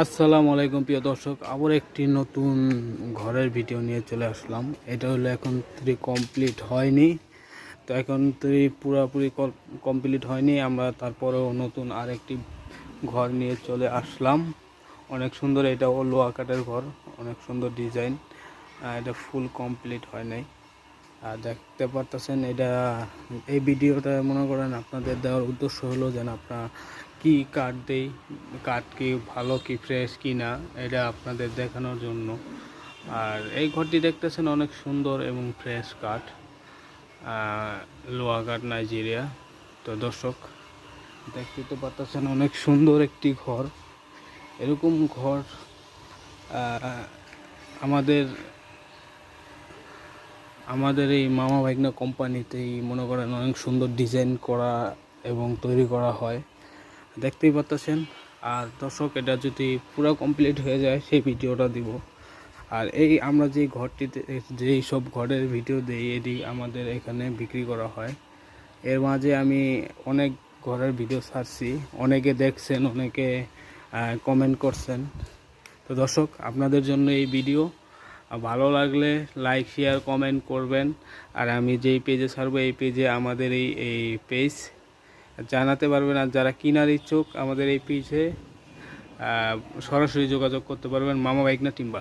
আসসালামু আলাইকুম প্রিয় দর্শক, আবার একটি নতুন ঘরের ভিডিও নিয়ে চলে আসলাম। এটা হলো এখন তুই কমপ্লিট হয়নি। তো এখন তুই পুরোপুরি কমপ্লিট হয়নি। আমরা তারপরেও নতুন আরেকটি ঘর নিয়ে চলে আসলাম। অনেক সুন্দর এটা হলো আকাটের ঘর, অনেক সুন্দর ডিজাইন এটা ফুল কমপ্লিট হয় নাই। আর দেখতে পারতেছেন। এটা, এই ভিডিওটা মনে করেন আপনাদের দেওয়ার উদ্দেশ্য হলো যেন আপনার কি কাঠ দেই কাঠ কি ভালো, কি ফ্রেশ কি না এটা আপনাদের দেখানোর জন্য। আর এই ঘরটি দেখতেছেন অনেক সুন্দর এবং ফ্রেশ কাঠ লোহা কাঠ নাইজেরিয়া। তো দর্শক, দেখতে তো পারতেছেন অনেক সুন্দর একটি ঘর। এরকম ঘর আমাদের আমাদের এই মামা ভাইগনা কোম্পানিতেই মনে করেন অনেক সুন্দর ডিজাইন করা এবং তৈরি করা হয়। দেখতেই পাচ্ছেন আর দর্শক, এটা যদি পুরো কমপ্লিট হয়ে যায়, সেই ভিডিওটা দিব। আর এই আমরা যে ঘরটিতে, যেই সব ঘরের ভিডিও দিই, এটি আমাদের এখানে বিক্রি করা হয়। এর মাঝে আমি অনেক ঘরের ভিডিও ছাড়ছি। অনেকে দেখছেন, অনেকে কমেন্ট করছেন। তো দর্শক, আপনাদের জন্য এই ভিডিও ভালো লাগলে লাইক শেয়ার কমেন্ট করবেন। আর আমি যেই পেজে ছাড়বো, এই পেজে আমাদের এই এই পেজ জানাতে পারবেন, আর যারা কিনার ইচ্ছুক আমাদের এই পেজে সরাসরি যোগাযোগ করতে পারবেন মামা বাইক না টিম্বা।